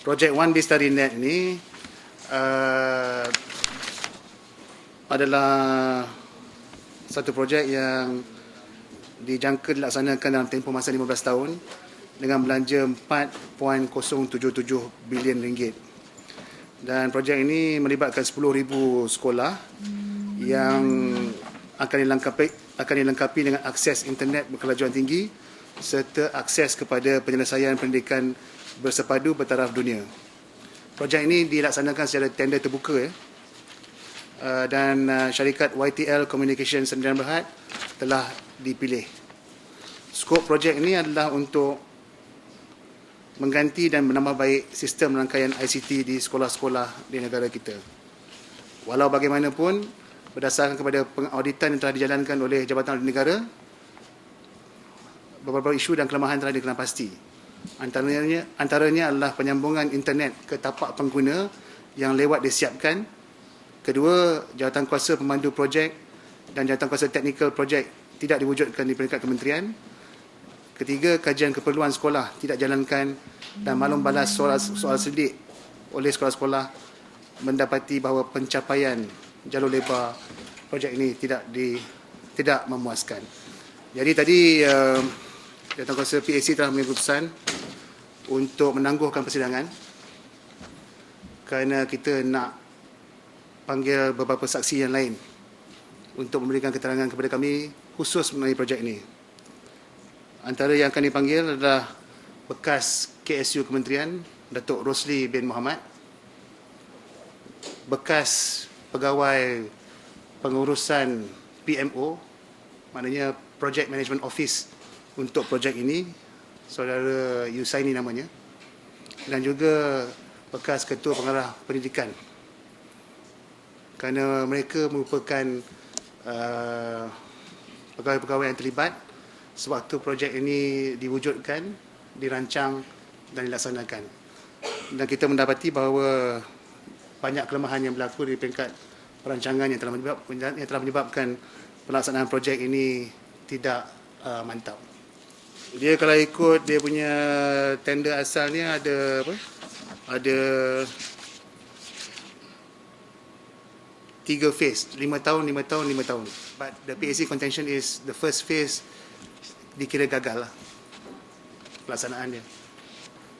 projek One Day Study Net ni uh, adalah satu projek yang dijangka dilaksanakan dalam tempoh masa 15 tahun dengan belanja 4.077 bilion ringgit. Dan projek ini melibatkan 10,000 sekolah yang akan dilengkapi akan dilengkapi dengan akses internet berkelajuan tinggi serta akses kepada penyelesaian pendidikan bersepadu bertaraf dunia. Projek ini dilaksanakan secara tender terbuka ya. Uh, dan uh, syarikat YTL Communication Sdn Berhad telah dipilih. Skop projek ini adalah untuk mengganti dan menambah baik sistem rangkaian ICT di sekolah-sekolah di negara kita. Walau bagaimanapun, berdasarkan kepada pengauditan yang telah dijalankan oleh Jabatan Negara, beberapa isu dan kelemahan telah dikenal pasti. Antaranya, antaranya adalah penyambungan internet ke tapak pengguna yang lewat disiapkan. Kedua, jawatan kuasa pemandu projek dan jawatan kuasa teknikal projek tidak diwujudkan di peringkat kementerian. Ketiga, kajian keperluan sekolah tidak jalankan dan maklum balas soal, soal sedik oleh sekolah-sekolah mendapati bahawa pencapaian jalur lebar projek ini tidak di tidak memuaskan. Jadi tadi uh, Jawatan Kuasa PAC telah mengambil keputusan untuk menangguhkan persidangan kerana kita nak panggil beberapa saksi yang lain untuk memberikan keterangan kepada kami khusus mengenai projek ini. Antara yang akan dipanggil adalah bekas KSU Kementerian Datuk Rosli bin Muhammad, bekas pegawai pengurusan PMO, maknanya Project Management Office untuk projek ini saudara Yusaini namanya dan juga bekas ketua pengarah pendidikan kerana mereka merupakan uh, pegawai-pegawai yang terlibat sewaktu projek ini diwujudkan, dirancang dan dilaksanakan. Dan kita mendapati bahawa banyak kelemahan yang berlaku di peringkat perancangan yang telah menyebabkan, yang telah menyebabkan pelaksanaan projek ini tidak uh, mantap. Dia kalau ikut dia punya tender asalnya ada apa? Ada tiga phase, lima tahun, lima tahun, lima tahun. But the PAC contention is the first phase dikira gagal lah pelaksanaan dia.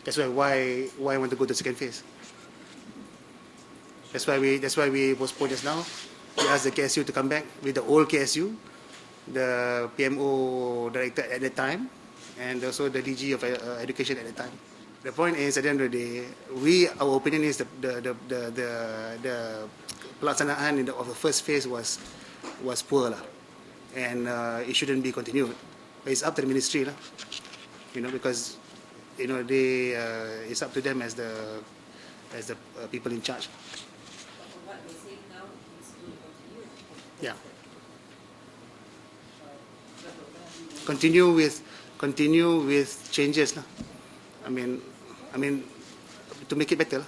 That's why why why I want to go to second phase. That's why we that's why we postpone just now. We ask the KSU to come back with the old KSU, the PMO director at that time, and also the DG of uh, education at the time. The point is, at the end of the day, we our opinion is the the the the the, the pelaksanaan in the, of the first phase was was poor lah, and uh, it shouldn't be continued. It's up to the ministry lah, you know, because you know they uh, it's up to them as the as the uh, people in charge. Yeah. Continue with continue with changes. I mean, I mean to make it better.